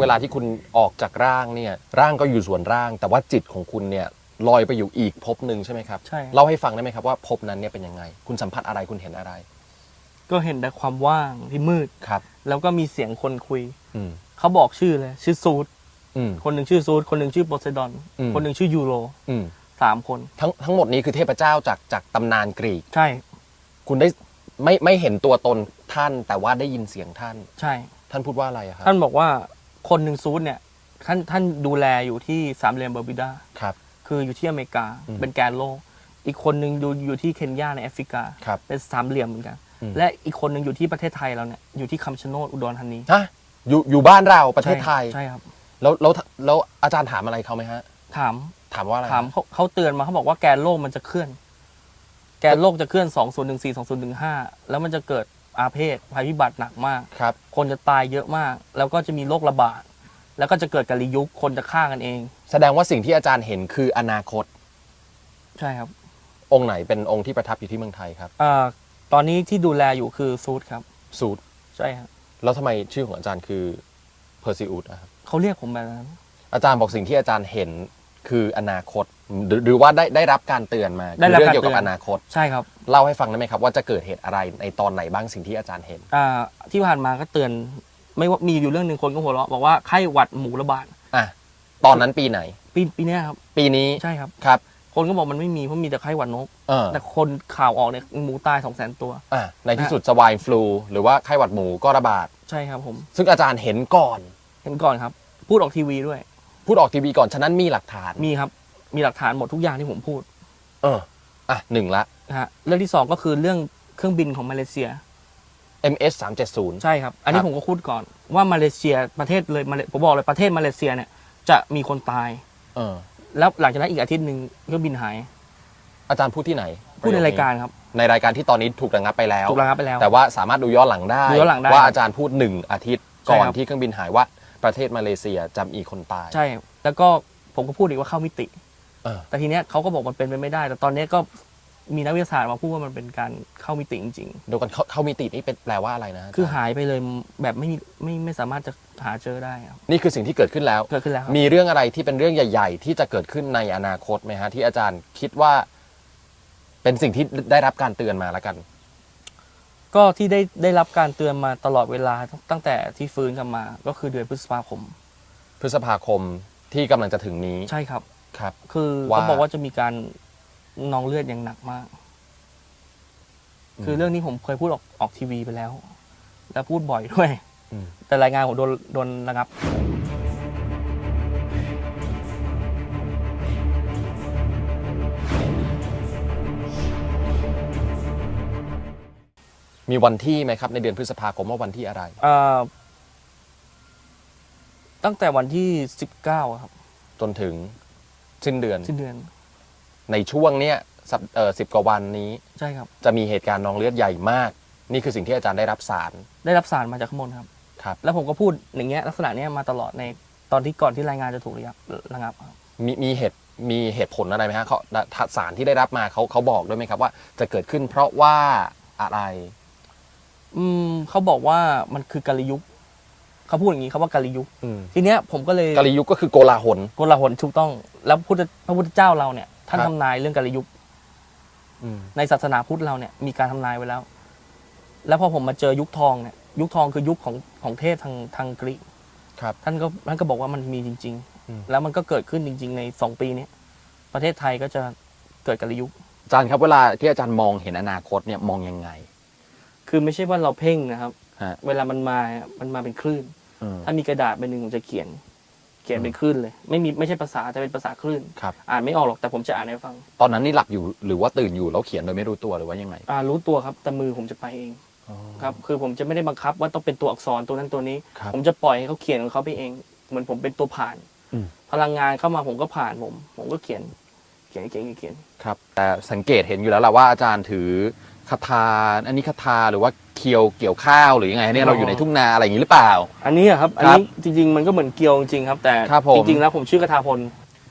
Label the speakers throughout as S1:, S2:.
S1: เวลาที่คุณออกจากร่างเนี่ยร่างก็อยู่ส่วนร่าง แต่ว่าจิตของคุณเนี่ยลอยไปอยู่อีกภพหนึ่งใช่ไหมครับ
S2: ใช่
S1: เล่าให้ฟังได้ไหมครับว่าภพนั้นเนี่ยเป็นยังไง คุณสัมผัสอะไรคุณเห็นอะไร
S2: ก็เห็นแต่ความว่างที่มืด
S1: ครับ
S2: แล้วก็มีเสียงคนคุย
S1: อืม
S2: เขาบอกชื่อเลย ชื่อซูด
S1: อืม
S2: คนหนึ่งชื่อซูดคนหนึ่งชื่อโพไซดอน
S1: อืม
S2: คนหนึ่งชื่อยูโร
S1: อืม
S2: สามคน
S1: ทั้งทั้งหมดนี้คือเทพเจ้าจากจากตำนานกรีก
S2: ใช่
S1: คุณได้ไม่ไม่เห็นตัวตนท่าน แต่ว่าได้ยินเสียงท่าน
S2: ใช่
S1: ท่านพูดว่าอะไรอะครับ
S2: ท่านบอกว่า คนหนึ่งซูดเนี่ยท่านท่านดูแลอยู่ที่สามเหลี่ยมเบอร์บิดา
S1: ครับ
S2: คืออยู่ที่อเมริกา
S1: อืม
S2: เป็นแกนโลก อีกคนหนึ่งดูอยู่ที่เคนยาในแอฟริกา
S1: ครับ
S2: เป็นสามเหลี่ยมเหมือนกัน
S1: อืม
S2: และอีกคนหนึ่งอยู่ที่ประเทศไทยเราเนี่ยอยู่ที่คำชะโนดอุดรธานี
S1: ฮะอยู่อยู่บ้านเราประเทศไทย
S2: ใช่ครับ
S1: แล้วแล้วแล้วอาจารย์ถามอะไรเขาไหมฮะ
S2: ถาม
S1: ถามว่าอะไร
S2: ถามเขาเขาเตือนมาเขาบอกว่าแกนโลกมันจะเคลื่อน แกนโลกจะเคลื่อน2 0 1 4 2 0 1 5แล้วมันจะเกิด อาเพศภัยพิบัติหนักมาก
S1: ครับ
S2: คนจะตายเยอะมาก แล้วก็จะมีโรคระบาด แล้วก็จะเกิดกาลิยุคคนจะฆ่ากันเอง
S1: แสดงว่าสิ่งที่อาจารย์เห็นคืออนาคต
S2: ใช่ครับ
S1: องค์ไหนเป็นองค์ที่ประทับอยู่ที่เมืองไทยครับ
S2: อ่าตอนนี้ที่ดูแลอยู่คือซูดครับ
S1: สูตร
S2: ใช่ครับ
S1: แล้วทำไมชื่อของอาจารย์คือเพอร์ซิอุสครับ
S2: เขาเรียกผมแบบนั้น
S1: อาจารย์บอกสิ่งที่อาจารย์เห็น คืออนาคตหรือหรือว่าได้ได้รับการเตือนมา
S2: ได้
S1: คือ
S2: รับ
S1: เรื่อง
S2: การ
S1: เกี่ยวกับ
S2: เตือน
S1: อนาคต
S2: ใช่ครับ
S1: เล่าให้ฟังได้ไหมครับว่าจะเกิดเหตุอะไรในตอนไหนบ้างสิ่งที่อาจารย์เห็น
S2: อ่าที่ผ่านมาก็เตือนไม่ว่ามีอยู่เรื่องหนึ่งคนก็หัวเราะบอกว่าไข้หวัดหมูระบาด
S1: อะตอนนั้นปีไหน
S2: ปีปีเนี้ยครับ
S1: ปีนี้
S2: ใช่ครับ
S1: ครับ
S2: คนก็บอกมันไม่มีเพราะมีแต่ไข้หวัดนก
S1: เออ
S2: แต่คนข่าวออกเนี่ยหมูตายสองแสนตัว
S1: อะในที่สุดสวายฟลูหรือว่าไข้หวัดหมูก็ระบาด
S2: ใช่ครับผม
S1: ซึ่งอาจารย์เห็นก่อน
S2: เห็นก่อนครับ พูดออกทีวีด้วย
S1: พูดออกทีวีก่อนฉะนั้นมีหลักฐาน
S2: มีครับ มีหลักฐานหมดทุกอย่างที่ผมพูด
S1: เอออะหนึ่งละ
S2: นะฮะเรื่องที่สองก็คือเรื่องเครื่องบินของมาเลเซีย
S1: MS 370
S2: ใช่ครับ อันนี้
S1: ครับ
S2: ผมก็พูดก่อนว่ามาเลเซียประเทศเลยมาเลผมบอกเลยประเทศมาเลเซียเนี่ย จะมีคนตาย
S1: เออ
S2: แล้วหลังจากนั้นอีกอาทิตย์หนึ่งเครื่องบินหาย
S1: อาจารย์พูดที่ไหน
S2: พูดในรายการครับ
S1: ในรายการที่ตอนนี้ถูกระงับไปแล้ว
S2: ถูกระงับไปแล้ว
S1: แต่ว่าสามารถดูย้อนหลังได้
S2: ดูย้อนหลังได้
S1: ว่าอาจารย์พูดหนึ่งอาทิตย์ก่อน
S2: ใช่ครับ
S1: ที่เครื่องบินหายว่า ประเทศมาเลเซียจะมีคนตาย
S2: ใช่ แล้วก็ผมก็พูดอีกว่าเข้ามิติ
S1: เออ
S2: แต่ทีเนี้ยเขาก็บอกมันเป็นไปไม่ได้ แต่ตอนเนี้ยก็มีนักวิทยาศาสตร์มาพูดว่ามันเป็นการเข้ามิติจริง
S1: เดี๋ยวกันเข้าเข้ามิตินี่เป็นแปลว่าอะไรนะ
S2: ๆคือหายไปเลยแบบไม่มีไม่ไม่สามารถจะหาเจอได้ครับ
S1: นี่คือสิ่งที่เกิดขึ้นแล้ว
S2: เกิดขึ้นแล้วครับ
S1: มีเรื่องอะไรที่เป็นเรื่องใหญ่ ๆ ที่จะเกิดขึ้นในอนาคตไหมฮะที่อาจารย์คิดว่า เป็นสิ่งที่ได้รับการเตือนมาแล้วกัน
S2: ก็ที่ได้ได้รับการเตือนมาตลอดเวลาตั้งแต่ที่ฟื้นกลับมา ก็คือเดือนพฤษภาคม
S1: พฤษภาคมที่กำลังจะถึงนี้
S2: ใช่ครับ
S1: ครับ
S2: คือ
S1: ว่า
S2: เขาบอกว่าจะมีการนองเลือดอย่างหนักมาก
S1: อืม
S2: คือเรื่องนี้ผมเคยพูดออกออกทีวีไปแล้ว แล้วพูดบ่อยด้วย
S1: อืม
S2: แต่รายงานผมโดนโดนระงับ
S1: มีวันที่ไหมครับ ในเดือนพฤษภาคมว่าวันที่อะไร
S2: เอ่อตั้งแต่วันที่สิบเก้าครับ
S1: จนถึงสิ้นเดือน
S2: สิ้นเดือน
S1: ในช่วงเนี้ยสัปเอ่อสิบกว่าวันนี้
S2: ใช่ครับ
S1: จะมีเหตุการณ์นองเลือดใหญ่มาก นี่คือสิ่งที่อาจารย์ได้รับสาร
S2: ได้รับสารมาจากข้างบนครับ
S1: ครับ
S2: แล้วผมก็พูดอย่างเงี้ยลักษณะเนี้ยมาตลอดในตอนที่ก่อนที่รายงานจะถูกระงับระงับครับ
S1: มีมีเหตุมีเหตุผลอะไรไหมฮะเขาสารที่ได้รับมาเขาเขาบอกด้วยไหมครับว่าจะเกิดขึ้นเพราะว่าอะไร
S2: อืมเขาบอกว่ามันคือกาลิยุคเขาพูดอย่างนี้เขาว่ากาลิยุค
S1: อืม
S2: ทีเนี้ยผมก็เลย
S1: กาลียุคก็คือโกลาหล
S2: โกลาหลถูกต้อง แล้วพุทธพระพุทธเจ้าเราเนี่ย ท่าน
S1: ครับ
S2: ทำนายเรื่องกาลยุค
S1: อืม
S2: ในศาสนาพุทธเราเนี่ยมีการทำนายไว้แล้ว แล้วพอผมมาเจอยุคทองเนี่ย ยุคทองคือยุคของของเทพทางทางกรีก
S1: ครับ
S2: ท่านก็ท่านก็บอกว่ามันมีจริง
S1: อืม
S2: ๆ แล้วมันก็เกิดขึ้นจริง ๆ ในสองปีเนี้ยประเทศไทยก็จะเกิดกาลยุค
S1: อาจารย์ครับเวลาที่อาจารย์มองเห็นอนาคตเนี่ยมองยังไง
S2: คือไม่ใช่ว่าเราเพ่งนะครับ
S1: ฮะ
S2: เวลามันมา มันมาเป็นคลื่น
S1: อืม
S2: ถ้ามีกระดาษใบหนึ่งผมจะเขียน เขียนเป็นคลื่นเลย ไม่มีไม่ใช่ภาษาแต่เป็นภาษาคลื่น
S1: ครับ
S2: อ่านไม่ออกหรอกแต่ผมจะอ่านให้ฟัง
S1: ตอนนั้นนี่หลับอยู่หรือว่าตื่นอยู่แล้วเขียนโดยไม่รู้ตัวหรือว่ายังไง
S2: อ่ารู้ตัวครับ แต่มือผมจะไปเองครับ คือผมจะไม่ได้บังคับว่าต้องเป็นตัวอักษรตัวนั้นตัวนี้
S1: ครับ
S2: ผมจะปล่อยให้เขาเขียนของเขาไปเอง เหมือนผมเป็นตัวผ่าน
S1: อืม
S2: พลังงานเข้ามาผมก็ผ่านผม ผมก็เขียน เขียนเขียนเขียนเขียน
S1: ครับ แต่สังเกตเห็นอยู่แล้วแหละว่าอาจารย์ถือ คาถาอันนี้คาถาหรือว่าเคียวเกี่ยวข้าวหรือยังไงเนี่ยเราอยู่ในทุ่งนาอะไรอย่างนี้หรือเปล่า
S2: อันนี้อะครับ อันนี้จริง ๆ มันก็เหมือนเกลียวจริงๆครับ แต่
S1: ครับผม
S2: จริงๆแล้วผมชื่อกระทาพล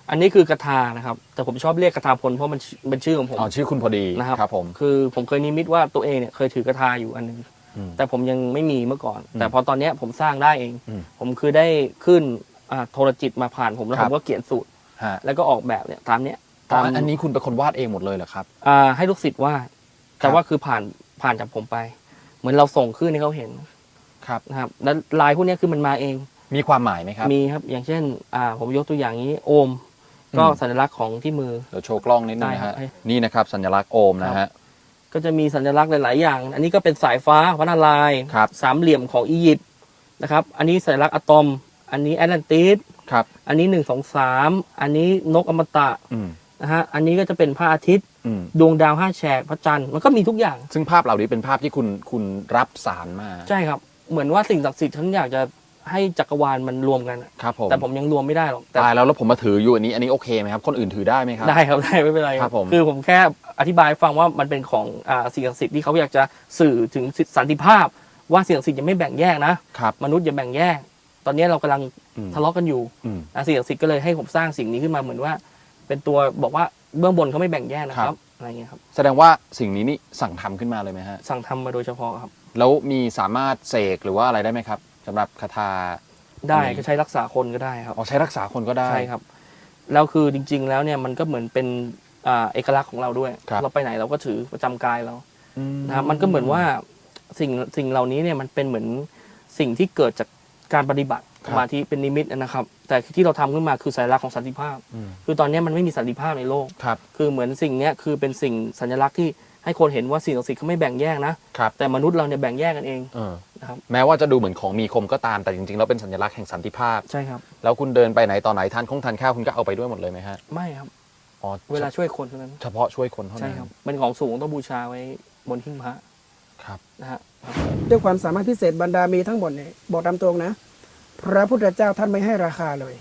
S2: อันนี้คือกระทานะครับ แต่ผมชอบเรียกกระทาพลเพราะมันเป็นชื่อของผม
S1: อ๋อชื่อคุณพอดี
S2: นะครับ
S1: ครับผม
S2: คือผมเคยนิมิตว่าตัวเองเนี่ยเคยถือกระทาอยู่อันหนึ่ง
S1: อืม
S2: แต่ผมยังไม่มีเมื่อก่อน
S1: อืม
S2: แต่พอตอนเนี้ยผมสร้างได้เอง
S1: อืม
S2: ผมคือได้ขึ้นอ่าโทรจิตมาผ่านผมแล้ว
S1: ครั
S2: ผ
S1: บ
S2: มก็เขียนสูตร
S1: ฮะ
S2: แล้วก็ออกแบบเนี่ยตามเนี้ย
S1: ตอ
S2: ตานม
S1: อันนี้คุณเป็นคนวาดเองหมดเลยเหรอครับ
S2: อ่าให้ลูกศิษย์วาด
S1: ครั
S2: แต่
S1: บ
S2: ว่าคือผ่านผ่านจากผมไป เหมือนเราส่งขึ้นให้เขาเห็น
S1: ครับ
S2: นะครับ แล้วลายพวกเนี้ยคือมันมาเอง
S1: มีความหมายไหมครับ
S2: มีครับ อย่างเช่น อ่า ผมยกตัวอย่างนี้ โอม ก็
S1: อืม
S2: สัญลักษณ์ของที่มือ
S1: เดี๋ยวโชว์กล้องนิดนึง
S2: ได้
S1: นะ
S2: ครั
S1: ฮะ
S2: บให้
S1: นี่นะครับสัญลักษณ์โอมนะฮะ
S2: ก็จะมีสัญลักษณ์หลาย ๆ อย่าง อันนี้ก็เป็นสายฟ้าพระนารายณ์
S1: ครับ
S2: สามเหลี่ยมของอียิปต์นะครับ อันนี้สัญลักษณ์อะตอม อันนี้แอตแลนติส
S1: ครับ
S2: อันนี้หนึ่งสองสาม อันนี้นกอมตะ
S1: อืม
S2: นะฮะอันนี้ก็จะเป็นพระอาทิตย์
S1: อืม
S2: ดวงดาวห้าแฉกพระจันทร์มันก็มีทุกอย่าง
S1: ซึ่งภาพเหล่านี้เป็นภาพที่คุณคุณรับสารมา
S2: ใช่ครับ เหมือนว่าสิ่งศักดิ์สิทธิ์ฉันอยากจะให้จักรวาลมันรวมกันอะ
S1: ครับผม
S2: แต่ผมยังรวมไม่ได้หรอกแต่
S1: ตายแล้วแล้วผมมาถืออยู่อันนี้อันนี้โอเคไหมครับ คนอื่นถือได้ไหมครับ
S2: ได้ครับได้ไม่เป็นไร
S1: ครับผม
S2: คือผมแค่อธิบายให้ฟังว่ามันเป็นของอ่าสิ่งศักดิ์สิทธิ์ที่เขาอยากจะสื่อถึงสันติภาพ ว่าสิ่งศักดิ์สิทธิ์ยังไม่แบ่งแยกนะครับ มนุษย์อย่าแบ่งแยก ตอนนี้เรากำลัง
S1: อืม
S2: ทะเลาะกันอยู่
S1: อืม
S2: อ่าสิ่งศักดิ์สิทธิ์ก็เลยให้ผมสร้างสิ่งนี้ขึ้นมาเหมือนว่า เป็นตัวบอกว่าเบื้องบนเขาไม่แบ่งแยกนะครับอะไรเงี้ยครับ
S1: แสดงว่าสิ่งนี้นี่สั่งทำขึ้นมาเลยไหมฮะ
S2: สั่งทำมาโดยเฉพาะครับ
S1: แล้วมีสามารถเสกหรือว่าอะไรได้ไหมครับสำหรับคาถา
S2: ได้
S1: อืม
S2: ก็ใช้รักษาคนก็ได้ครับ
S1: อ๋อใช้รักษาคนก็ได้
S2: ใช่ครับแล้วคือจริง ๆ แล้วเนี่ยมันก็เหมือนเป็นอ่าเอกลักษณ์ของเราด้วย
S1: ครับ
S2: เราไปไหนเราก็ถือประจำกายเรา
S1: อื
S2: นะครับมันก็เหมือนว่าสิ่งสิ่งเหล่านี้เนี่ยมันเป็นเหมือนสิ่งที่เกิดจากการปฏิบัติ สมาธิเป็นนิมิตนะครับ แต่ที่เราทำขึ้นมาคือสัญลักษณ์ของสันติภาพ
S1: อืม
S2: คือตอนนี้มันไม่มีสันติภาพในโลก
S1: ครับ
S2: คือเหมือนสิ่งเนี้ยคือเป็นสิ่งสัญลักษณ์ที่ให้คนเห็นว่าสิ่งศักดิ์สิทธิ์เขาไม่แบ่งแยกนะ
S1: ครับ
S2: แต่มนุษย์เราเนี่ยแบ่งแยกกันเอง
S1: เออ
S2: นะครับ
S1: แม้ว่าจะดูเหมือนของมีคมก็ตามแต่จริงๆแล้วเป็นสัญลักษณ์แห่งสันติภาพ
S2: ใช่ครับ
S1: แล้วคุณเดินไปไหนต่อไหนทานคงทานข้าวคุณก็เอาไปด้วยหมดเลยไหมฮะ
S2: ไม่ครับ
S1: อ๋อ
S2: เวลาช่วยคนเท่านั้น
S1: เฉพาะช่วยคนเท่า
S2: ใช่
S1: นั้น
S2: ครับเป็นของสูงต้องบูชาไว้บนหิ้งพระ
S1: ครับ
S2: นะฮะ
S3: ด้วยความสามารถพิเศษบรรดามีทั้งหมดเนี่ยบอกตามตรงนะ พระพุทธเจ้าท่านไม่ให้ราคาเลย